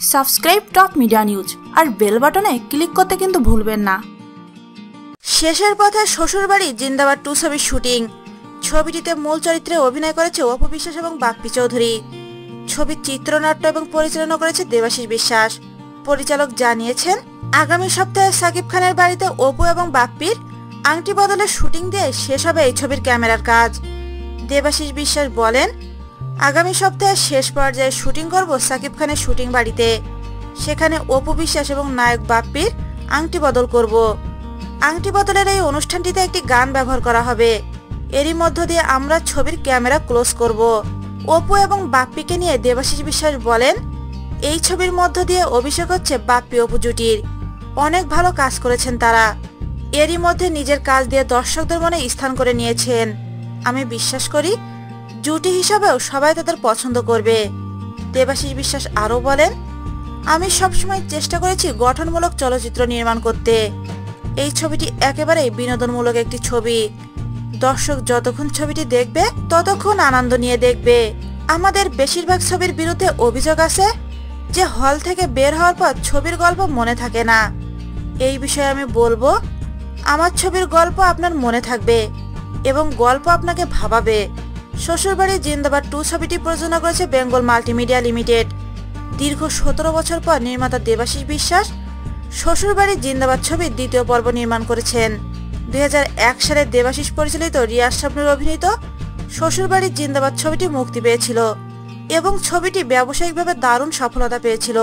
Subscribe top media news আর bell বাটনে click করতে কিন্তু ভুলবেন না। শেষের পথে শ্বশুরবাড়ি জিন্দাবাদ টু ছবির শুটিং। ছবিটিতে মূল চরিত্রে অভিনয় করেছে অপু বিশ্বাস এবং বাপ্পি চৌধুরী। ছবির চিত্রনাট্য এবং পরিচালনা করেছে দেবাশিস বিশ্বাস। পরিচালক জানিয়েছেন, আগামী সপ্তাহে সাকিব খানের বাড়িতে অপু এবং বাপ্পির আংটি বদলের শুটিং দিয়ে শেষ হবে এই ছবির ক্যামেরার কাজ। দেবাশিস বিশ্বাস বলেন আগামী সপ্তাহে শেষ পর্যায়ে শুটিং করব সাকিব খানের শুটিং বাড়িতে। সেখানে অপু বিশ্বাস এবং নায়ক বাপ্পির আংটি বদল করব। আংটি বদলের এই অনুষ্ঠানটিতে একটি গান ব্যবহার করা হবে। এরই মধ্য দিয়ে আমরা ছবির ক্যামেরা ক্লোজ করব। অপু এবং বাপ্পিকে নিয়ে দেবাশিস বিশ্বাস বলেন, এই ছবির মধ্য দিয়ে অভিষেক হচ্ছে বাপ্পি অপু জুটির। অনেক ভালো কাজ করেছেন তারা। এরই মধ্যে নিজের কাজ দিয়ে দর্শকদের মনে স্থান করে নিয়েছেন। আমি বিশ্বাস করি জুটি হিসাবেও সবাই তাদের পছন্দ করবে। দেবাশিস বিশ্বাস আরও বলেন, আমি সবসময় চেষ্টা করেছি গঠনমূলক চলচ্চিত্র নির্মাণ করতে। এই ছবিটি একেবারেই বিনোদনমূলক একটি ছবি। দর্শক যতক্ষণ ছবিটি দেখবে, ততক্ষণ আনন্দ নিয়ে দেখবে। আমাদের বেশিরভাগ ছবির বিরুদ্ধে অভিযোগ আছে যে হল থেকে বের হওয়ার পর ছবির গল্প মনে থাকে না। এই বিষয়ে আমি বলব, আমার ছবির গল্প আপনার মনে থাকবে এবং গল্প আপনাকে ভাবাবে। শ্বশুরবাড়ি জিন্দাবাদ টু ছবিটি প্রযোজনা করেছে বেঙ্গল মাল্টিমিডিয়া লিমিটেড। দীর্ঘ সতেরো বছর পর নির্মাতা দেবাশিস বিশ্বাস শ্বশুরবাড়ি জিন্দাবাদ ছবির দ্বিতীয় পর্ব নির্মাণ করেছেন। দু হাজার এক সালে দেবাশিস পরিচালিত রিয়াজ স্বপ্নের অভিনীত শ্বশুরবাড়ির জিন্দাবাদ ছবিটি মুক্তি পেয়েছিল এবং ছবিটি ব্যবসায়িকভাবে দারুণ সফলতা পেয়েছিল।